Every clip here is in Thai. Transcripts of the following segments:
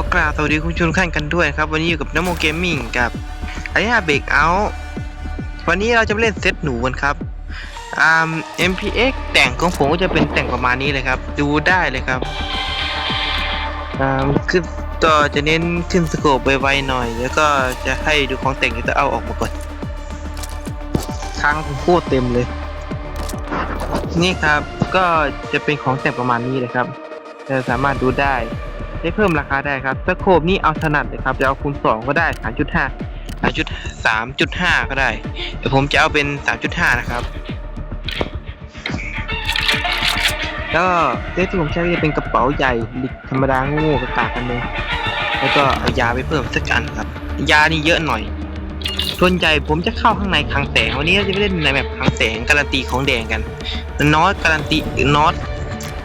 อกราบสวัสดีคุณผู้ชมทุกท่านกันด้วยครับ วันนี้อยู่กับน้ำโมเกมมิ่งกับไอ้ห่าเบรกเอาวันนี้เราจะเล่นเซตหนูกันครับอ่า MPX แต่งของผมก็จะเป็นแต่งประมาณนี้เลยครับ ดูได้เลยครับอ่าขึ้นต่อจะเน้นขึ้นสโคปไวๆหน่อย แล้วก็จะให้ดูของแต่งที่จะเอาออกมาก่อนค้างโคตรเต็มเลย นี่ครับก็จะเป็นของแต่งประมาณนี้เลยครับจะสามารถดูได้ ได้เพิ่มราคาได้ครับสโคปนี่เอาถนัดเลยครับจะเอาคูณสองก็ได้สามจุดห้าสามจุดสามจุดห้าก็ได้เดี๋ยวผมจะเอาเป็นสามจุดห้านะครับ แล้วก็เซตที่ผมใช้ก็จะเป็นกระเป๋าใหญ่ลิกธรรมดาโง่ๆกระตากกันเลยแล้วก็เอายาไปเพิ่มสักอันครับ ยานี่เยอะหน่อยส่วนใหญ่ผมจะเข้าข้างในคลังแสงวันนี้เราจะไปเล่นในแบบคลังแสงการันตีของแดงกันนอตการันตีนอต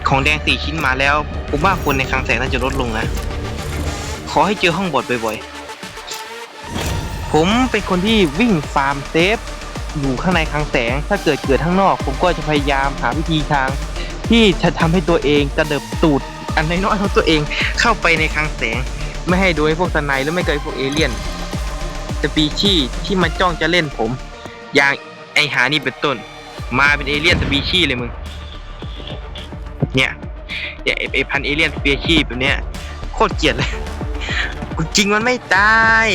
ของแดงสี่ชิ้นมาแล้ว ผมว่าคนในคลังแสงน่าจะลดลงนะ ขอให้เจอห้องบอดบ่อยๆ ผมเป็นคนที่วิ่งฟาร์มเซฟอยู่ข้างในคลังแสง ถ้าเกิดเกิดข้างนอก ผมก็จะพยายามหาวิธีทาง ที่จะทำให้ตัวเองกระเดิบตูดอันน้อยๆของตัวเองเข้าไปในคลังแสง ไม่ให้โดยพวกสไนหรือไม่เกิดพวกเอเลี่ยนสปีชีที่มันจ้องจะเล่นผม อย่างไอหานี่เป็นต้น มาเป็นเอเลี่ยนสปีชีเลยมึง เนี่ยเนี่ยไอ้ไอพันเอเลี่ยนสปีชีแบบเนี้ยโคตรเกลียดเลยจริงมันไม่ตาย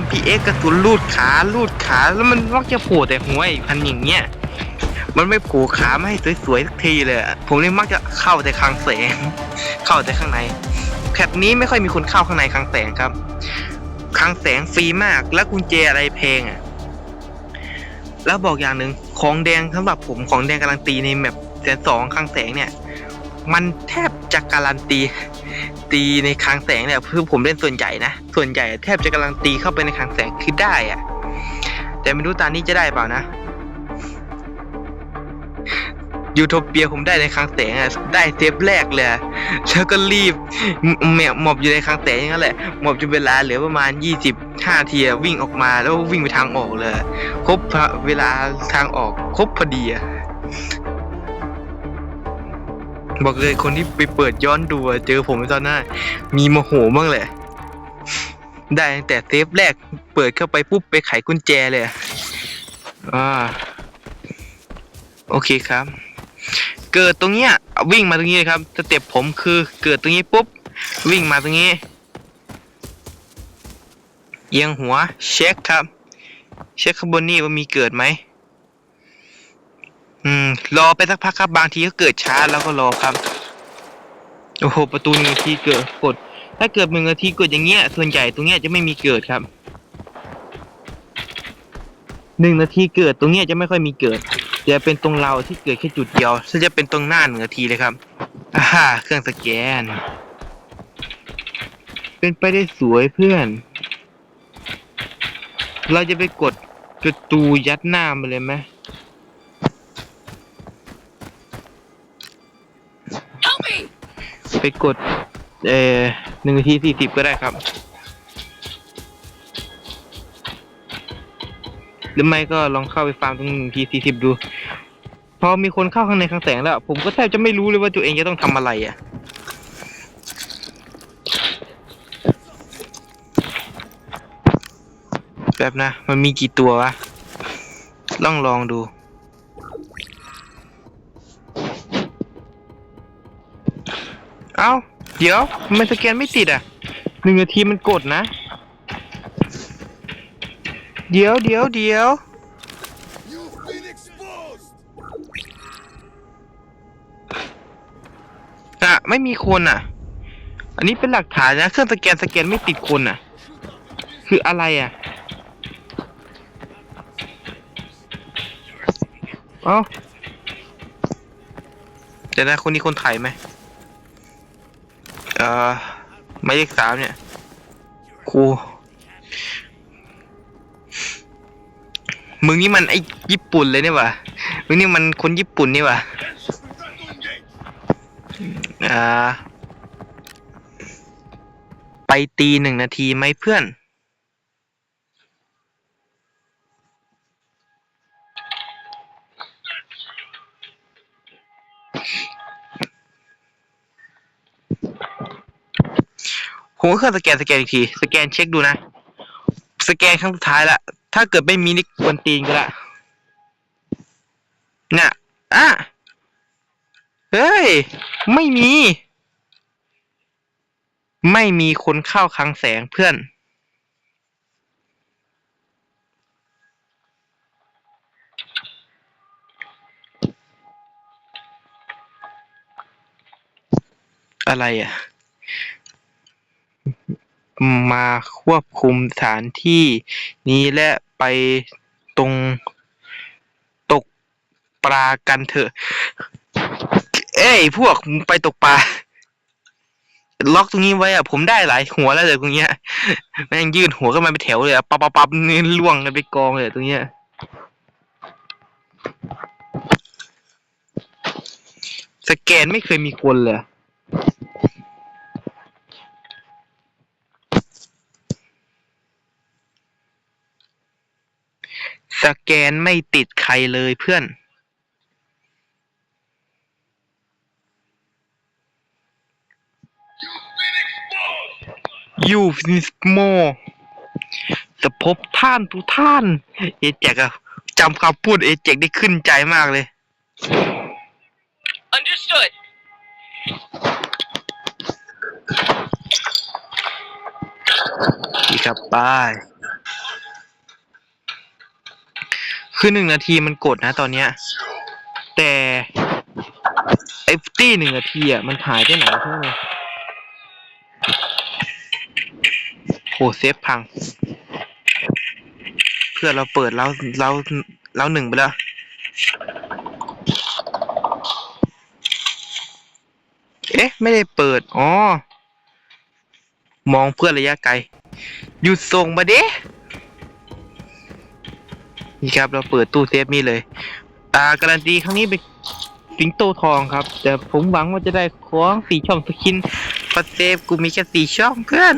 MPX กระสุนลูดขาลูดขาแล้วมันมักจะโผล่แต่หัวไอ้พันอย่างเงี้ยมันไม่ผล่ขาไม่ให้สวยๆสักทีเลยผมเลยมักจะเข้าแต่คลังแสง เข้าแต่ข้างในแพทนี้ไม่ค่อยมีคนเข้าข้างในคลังแสงครับคลังแสงฟรีมากแล้วกุญแจอะไรแพงอะ แล้วบอกอย่างหนึ่งของแดงสำหรับผมของแดงการันตีในแมปแสนสองคลังแสงเนี่ย มันแทบจะการันตีตีในคลังแสงเนี่ยคือผมเล่นส่วนใหญ่นะส่วนใหญ่แทบจะการันตีเข้าไปในคลังแสงคือได้อะแต่ไม่รู้ตานี้จะได้เปล่านะยูโทเปียผมได้ในคลังแสงอะได้เทปแรกเลยแล้วก็รีบแมวหมอบอยู่ในคลังแสงอย่างนั้นแหละหมอบจนเวลาเหลือประมาณยี่สิบห้าทีวิ่งออกมาแล้ววิ่งไปทางออกเลย ครบเวลาทางออกครบพอดีอะ บอกเลยคนที่ไปเปิดย้อนดูอะเจอผมตอนหน้า มีโมโหบ้างแหละ ได้ตั้งแต่เซฟแรกเปิดเข้าไปปุ๊บไปไขกุญแจเลยอะอ่าโอเคครับ เกิดตรงเนี้ยวิ่งมาตรงนี้เลยครับสเต็ปผมคือเกิดตรงนี้ปุ๊บ วิ่งมาตรงนี้ เอียงหัวเช็คครับ เช็คข้างบนนี่ว่ามีเกิดไหม อืม รอไปสักพักครับ บางทีก็เกิดช้าแล้วก็รอครับ โอ้โห ประตูหนึ่งนาทีเกิดกด ถ้าเกิดหนึ่งนาทีกดอย่างเงี้ย ส่วนใหญ่ตรงเนี้ยจะไม่มีเกิดครับ หนึ่งนาทีเกิดตรงเนี้ยจะไม่ค่อยมีเกิด จะเป็นตรงเราที่เกิดแค่จุดเดียว ซึ่งจะเป็นตรงหน้าหนึ่งนาทีเลยครับ อ่าเครื่องสแกน เป็นไปได้สวยเพื่อน เราจะไปกดประตูยัดหน้ามาเลยไหม ไปกด เอ่อหนึ่งนาทีสี่สิบก็ได้ครับ หรือไม่ก็ลองเข้าไปฟาร์มตรงหนึ่งทีสี่สิบดู พอมีคนเข้าข้างในคลังแสงแล้ว ผมก็แทบจะไม่รู้เลยว่าตัวเองจะต้องทำอะไรอะแบบนะ มันมีกี่ตัววะลองลองดู เอ้า เดี๋ยวทำไมสแกนไม่ติดอะหนึ่งนาทีมันกดนะ เดี๋ยวเดี๋ยวเดี๋ยวอะไม่มีคนอะ อันนี้เป็นหลักฐานนะ เครื่องสแกนสแกนไม่ติดคนอะ คืออะไรอะเอ้าเดี๋ยวนะคนนี้คนไทยไหม อ่าไม่เลขสามเนี่ยครูมึงนี่มันไอญี่ปุ่นเลยเนี่ยวะมึงนี่มันคนญี่ปุ่นนี่วะอ่า ไปตีหนึ่งนาทีไหมเพื่อน ผมก็เครื่องสแกนสแกนอีกที สแกนเช็คดูนะ สแกนครั้งสุดท้ายละ ถ้าเกิดไม่มีนี่กวนตีนก็ละน่ะอะเฮ้ย ไม่มี ไม่มีคนเข้าคลังแสงเพื่อน อะไรอะ มาควบคุมสถานที่นี้และไปตรงตกปลากันเถอะ เอ้ย พวกมึงไปตกปลา ล็อกตรงนี้ไว้อะผมได้หลายหัวแล้วเลยตรงเนี้ย แม่งยื่นหัวเข้ามาเป็นแถวเลยอะปั๊บปับปับนี่ล่วงกันไปกองเลยตรงเนี้ย สแกนไม่เคยมีคนเลย สแกนไม่ติดใครเลยเพื่อนยูฟิสโมจะพบท่านทุกท่าน เอเจกอะจำคำพูดเอเจกได้ขึ้นใจมากเลย Understood. ดีครับบาย คือหนึ่งนาทีมันกดนะตอนเนี้ย แต่ไอ้ตี้หนึ่งนาทีอะมันหายไปไหนเพื่อนโหเซฟพัง เพื่อเราเปิดแล้วแล้วแล้วหนึ่งไปแล้วเอ๊ะ ไม่ได้เปิด อ๋อ มองเพื่อระยะไกล หยุดส่งมาเด้ นี่ครับเราเปิดตู้เซฟนี่เลย อ่าการันตีครั้งนี้เป็นสิงโตทองครับ แต่ผมหวังว่าจะได้ของสี่ช่องสกินปัดเซฟกูมีแค่สี่ช่องเพื่อน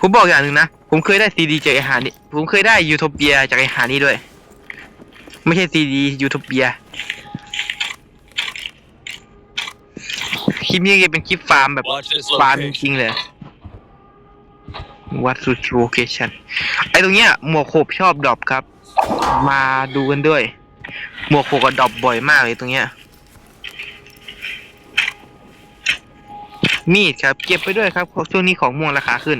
ผมบอกอย่างหนึ่งนะ ผมเคยได้ซีดีจากไอหานี่ผมเคยได้ยูโทเปียจากไอหานี่ด้วย ไม่ใช่ซีดียูโทเปียคลิปนี้จะเป็นคลิปฟาร์มแบบฟาร์มจริงเลย วัดสุดโลเคชันไอตรงเนี้ยหมวกโขบชอบดรอปครับ มาดูกันด้วย หมวกโขบก็ดรอปบ่อยมากเลยตรงเนี้ย มีดครับเก็บไปด้วยครับเพราะช่วงนี้ของม่วงราคาขึ้น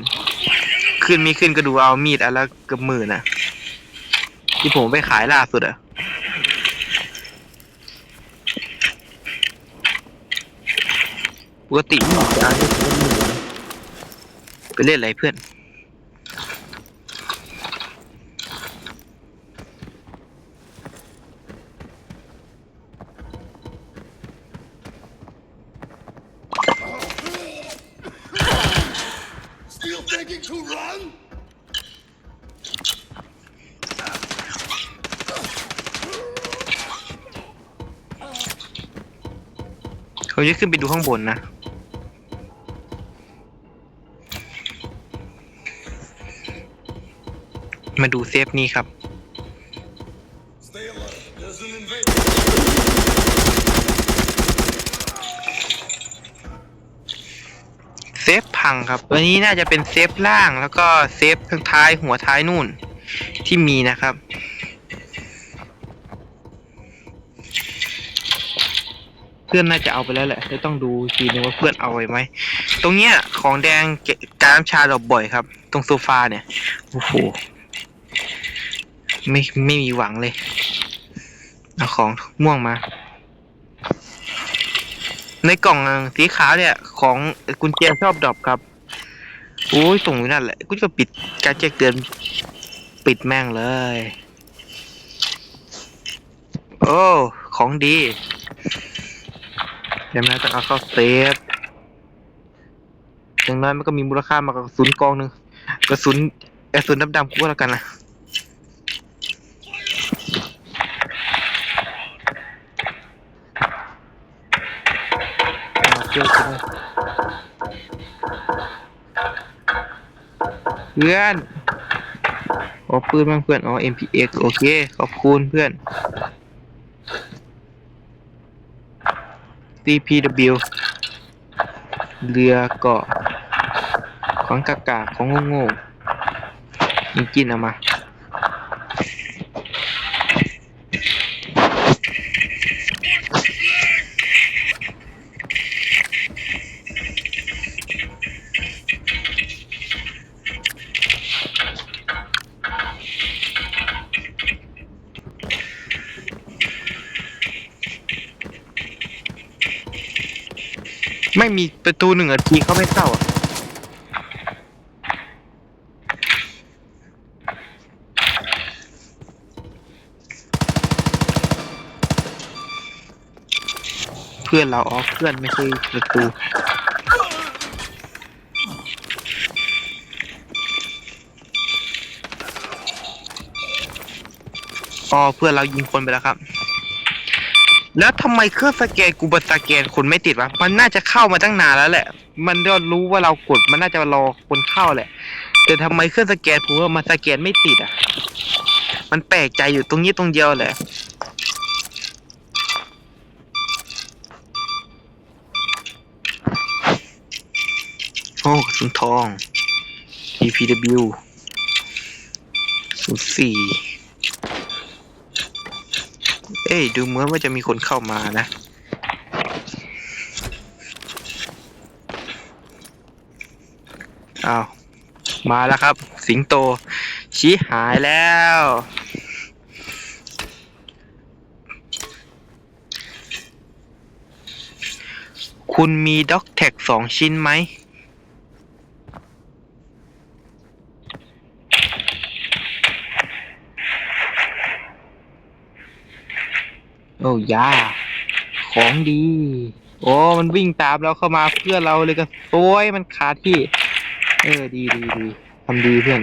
ขึ้นมีขึ้นก็ดูเอามีดอันละเกือบหมื่นะที่ผมไปขายล่าสุดอะปกติมีดจะเอาเป็นหมื่นไปเล่นอะไรเพื่อน to run? เขาจะขึ้นไปดูข้างบนนะมาดูเซฟนี้ครับ ครับ ตัวนี้น่าจะเป็นเซฟล่างแล้วก็เซฟข้งท้ายหัวท้ายนู่นที่มีนะครับ เพื่อนน่าจะเอาไปแล้วแหละจะต้องดูทีนึงว่าเพื่อนเอาไว้ไหม ตรงเนี้ยของแดงการชาดอกบ่อยครับ ตรงโซฟาเนี่ยโอ้โหไม่ไม่มีหวังเลยเอาของม่วงมาในกล่องสีขาวเนี่ย ของกุญแจชอบดรอปครับ โอ้ยส่งอยู่นั่นแหละกูจะปิดการแจ้งเตือนปิดแม่งเลย โอ้ของดีเดี๋ยวนะต้องเอาเข้าเซฟอย่างน้อยมันก็มีมูลค่ามากกว่ากระสุนกองหนึ่งกระสุนกระสุนดำๆกูก็แล้วกันนะเอาเชือกไปเลย เพื่อนขอปืนบ้างเพื่อน อ๋อ MPX โอเค ขอบคุณเพื่อน tpw เรือเกาะ ของกากาของโง่ๆมีกินเอามา ไม่มีประตูหนึ่งนาทีเขาไม่เข้าอะเพื่อนเราอ๋อเพื่อนไม่ใช่ประตู อ๋อเพื่อนเรายิงคนไปแล้วครับ แล้วทำไมเครื่องสแกนกูบันสแกนคนไม่ติดวะ มันน่าจะเข้ามาตั้งนานแล้วแหละ มันก็รู้ว่าเรากด มันน่าจะรอคนเข้าแหละ แต่ทำไมเครื่องสแกนผมว่ามันสแกนไม่ติดอะ มันแปลกใจอยู่ตรงนี้ตรงเดียวแหละ โอ้สุนทอง EPW ศูนย์สี่ อ้ยดูเหมือนว่าจะมีคนเข้ามานะอ้าวมาแล้วครับ สิงโต ชี้หายแล้ว คุณมีด็อกแท็กสองชิ้นไหม โอ้ยา ของดี โอ้ มันวิ่งตามเราเข้ามาเพื่อเราเลยก็โอ้ย มันขาดที่ เออ ดีดีดีทำดีเพื่อน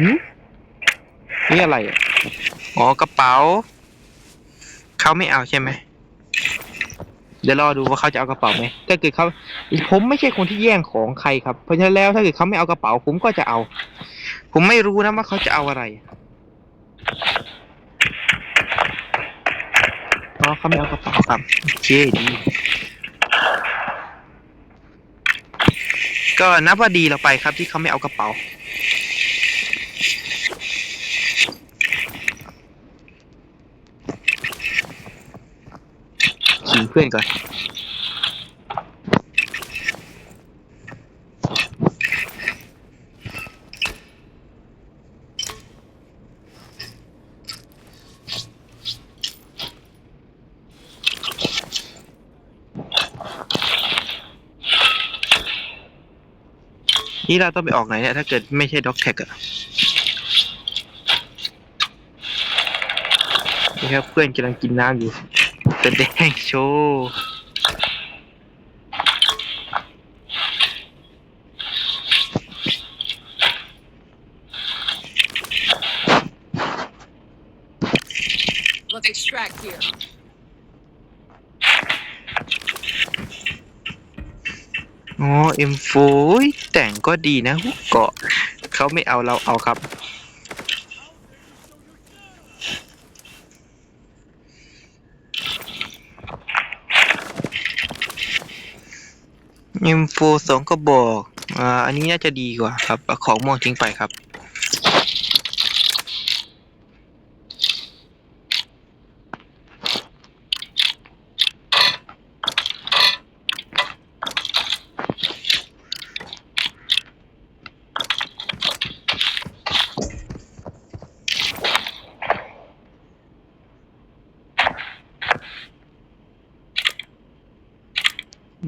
หืมนี่อะไร อ๋อ กระเป๋า เขาไม่เอาใช่ไหม เดี๋ยวรอดูว่าเขาจะเอากระเป๋าไหมถ้าเกิดเขาผมไม่ใช่คนที่แย่งของใครครับ เพราะฉะนั้นแล้วถ้าเกิดเขาไม่เอากระเป๋า ผมก็จะเอา ผมไม่รู้นะว่าเขาจะเอาอะไรอ๋อเขาไม่เอากระเป๋าครับโอเคดีก็นับว่าดีเราไปครับที่เขาไม่เอากระเป๋า ขิงเพื่อนก่อน นี่เราต้องไปออกไหนเนี่ย ถ้าเกิดไม่ใช่ด็อกแท็กอะนี่ครับเพื่อนกำลังกินน้ำอยู่ แดงโชว์ Let's extract here. อ๋อ M4 แต่งก็ดีนะเกาะเขาไม่เอาเราเอาครับ อินโฟสองก็บอก อ่า อันนี้น่าจะดีกว่าครับเอาของม่วงทิ้งไปครับ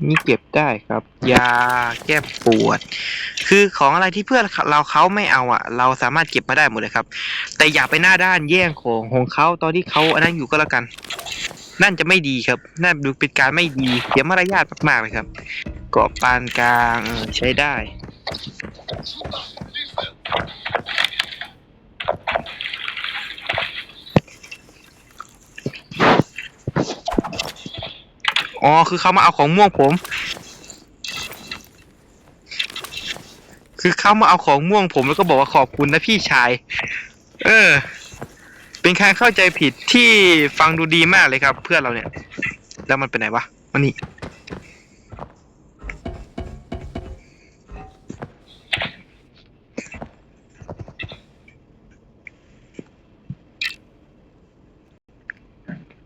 นี่เก็บได้ครับ ยาแก้ปวด คือของอะไรที่เพื่อนเราเขาไม่เอาอะ เราสามารถเก็บมาได้หมดเลยครับ แต่อย่าไปหน้าด้านแย่งของของเขาตอนที่เขาอันนั้นอยู่ก็แล้วกัน นั่นจะไม่ดีครับนั่นดูเป็นการไม่ดีเสียมารยาทมากๆเลยครับ เกาะปานกลางใช้ได้ อ๋อ คือเขามาเอาของม่วงผม คือเขามาเอาของม่วงผมแล้วก็บอกว่าขอบคุณนะพี่ชาย เออ เป็นการเข้าใจผิดที่ฟังดูดีมากเลยครับ เพื่อนเราเนี่ย แล้วมันเป็นไหนวะมันนี่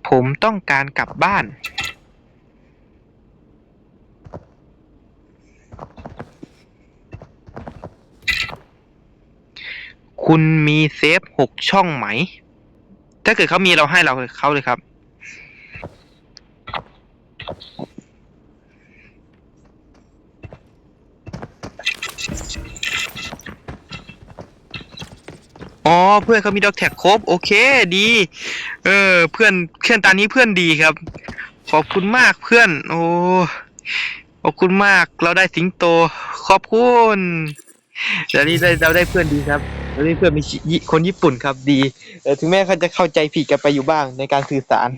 ผมต้องการกลับบ้าน คุณมีเซฟหกช่องไหม ถ้าเกิดเขามีเราให้เราเขาเลยครับ อ๋อ เพื่อนเขามีด็อกแท็กครบ โอเค ดี เออ เพื่อนเพื่อนตานี้เพื่อนดีครับ ขอบคุณมากเพื่อน โอ้ขอบคุณมาก เราได้สิงโต ขอบคุณเดี๋ยวนี้ได้เราได้เพื่อนดีครับ เราได้เพื่อนมียิคนญี่ปุ่นครับดีถึงแม้เขาจะเข้าใจผิดกันไปอยู่บ้างในการสื่อสาร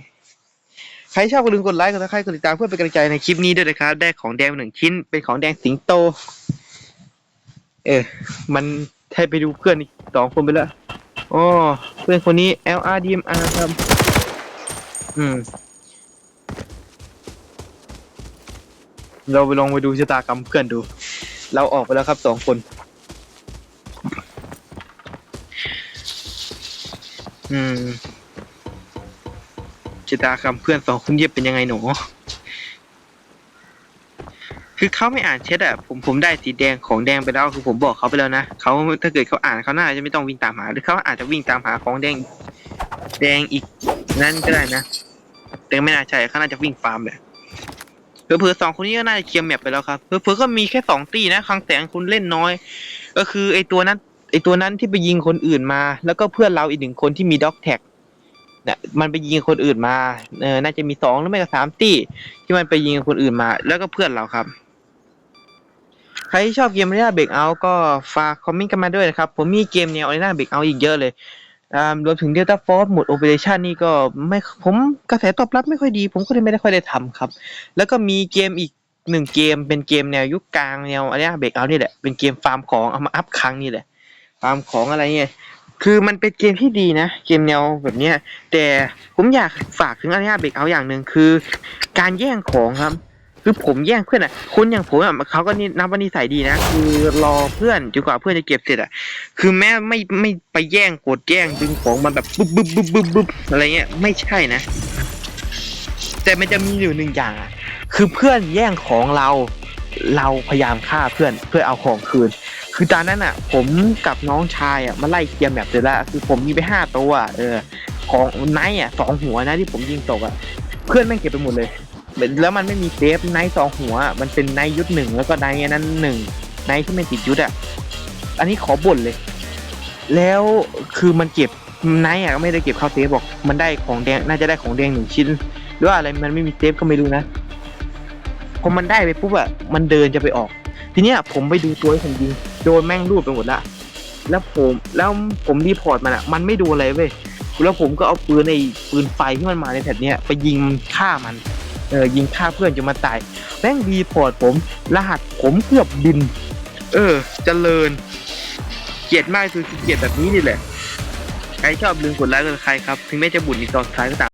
ใครชอบก็ลืมกดไลค์กดซับสไครกดติดตามเพื่อเป็นกำลังใจในคลิปนี้ด้วยนะครับ ได้ของแดงหนึ่งชิ้น เป็นของแดงสิงโต เออ มันให้ไปดูเพื่อนอีกสองคนไปแล้วอ๋อเพื่อนคนนี้ LRDMR ครับ อืม เราไปลองไปดูชะตากรรมเพื่อนดู เราออกไปแล้วครับสองคน อืมชะตากรรมเพื่อนสองคนเย็บเป็นยังไงหนูคือเขาไม่อ่านเช็ดอะผมผมได้สีแดงของแดงไปแล้วคือผมบอกเขาไปแล้วนะเขาถ้าเกิดเขาอ่านเขาน่าจะไม่ต้องวิ่งตามหา หรือเขาอาจจะวิ่งตามหาของแดง แดงอีกนั่นก็ได้นะแต่ไม่น่าใช่เขาน่าจะวิ่งฟาร์มแหละเผื่อสองคนนี้ก็น่าจะเคลียร์แมปไปแล้วครับเผื่อก็มีแค่สองตีนะคลังแสงคุณเล่นน้อย ก็คือไอตัวนั้น ไอตัวนั้นที่ไปยิงคนอื่นมา แล้วก็เพื่อนเราอีกหนึ่งคนที่มีด็อกแท็กเนี่ยมันไปยิงคนอื่นมาเออน่าจะมีสองหรือไม่ก็สามตี้ ที่มันไปยิงคนอื่นมา แล้วก็เพื่อนเราครับ ใครที่ชอบเกม Arena Breakout ก็ฝากคอมเมนต์กันมาด้วยนะครับ ผมมีเกมแนว Arena Breakout อีกเยอะเลยรวมถึง Delta Force หมด Operation นี่ก็ไม่ผมกระแสตอบรับไม่ค่อยดี ผมก็เลยไม่ได้ค่อยได้ทำครับ แล้วก็มีเกมอีกหนึ่งเกมเป็นเกมแนวยุคกลางแนว Arena Breakout นี่แหละ เป็นเกมฟาร์มของเอามาอัพครั้งนี่แหละ ฟาร์มของอะไรเงี้ยคือมันเป็นเกมที่ดีนะ เกมแนวแบบเนี้ย แต่ผมอยากฝากถึง Arena Breakout อย่างหนึ่งคือ การแย่งของครับ คือผมแย่งเพื่อนอะคนอย่างผมอะเขาก็นี่นับว่านิสัยดีนะ คือรอเพื่อนจนกว่าเพื่อนจะเก็บเสร็จอะ คือแม้ไม่ไม่ไปแย่งกดแย่งดึงของมันแบบบึ๊บบึ๊บบึ๊บบึ๊บบึ๊บอะไรเงี้ยไม่ใช่นะ แต่มันจะมีอยู่หนึ่งอย่างอะคือเพื่อนแย่งของเรา เราพยายามฆ่าเพื่อนเพื่อเอาของคืน คือตอนนั้นอะ ผมกับน้องชายอะมาไล่เคลียร์แบบเสร็จแล้วคือผมมีไปห้าตัวเออ ของไนท์อะสองหัวนะที่ผมยิงตกอะเพื่อนแม่งเก็บไปหมดเลย แล้วมันไม่มีเซฟไนท์สองหัว มันเป็นไนท์ยุทธหนึ่งแล้วก็ไนท์อันนั้นหนึ่งไนท์ที่ไมันติดยุทธอะอันนี้ขอบ่นเลย แล้วคือมันเก็บไนท์อะก็ไม่ได้เก็บเข้าเซฟบอก มันได้ของแดงน่าจะได้ของแดงหนึ่งชิ้นหรือว่าอะไรมันไม่มีเซฟก็ไม่รู้นะพอมันได้ไปปุ๊บอะมันเดินจะไปออก ทีเนี้ยผมไปดูตัวที่ผมยิง โดนแม่งรูดไปหมดละแล้วผมแล้วผมรีพอร์ตมันอะมันไม่โดนอะไรเว้ยแล้วผมก็เอาปืนในปืนไฟที่มันมาในแถบเนี้ยไปยิงฆ่ามันเออยิงฆ่าเพื่อนจนมันตายแม่งรีพอร์ตผม รหัสผมเกือบบิน เออเจริญ เกลียดมากคือเกลียดแบบนี้นี่แหละใครชอบลืมกดไลค์กดใครครับ ถึงแม้จะบุญในตอนท้ายก็ตาม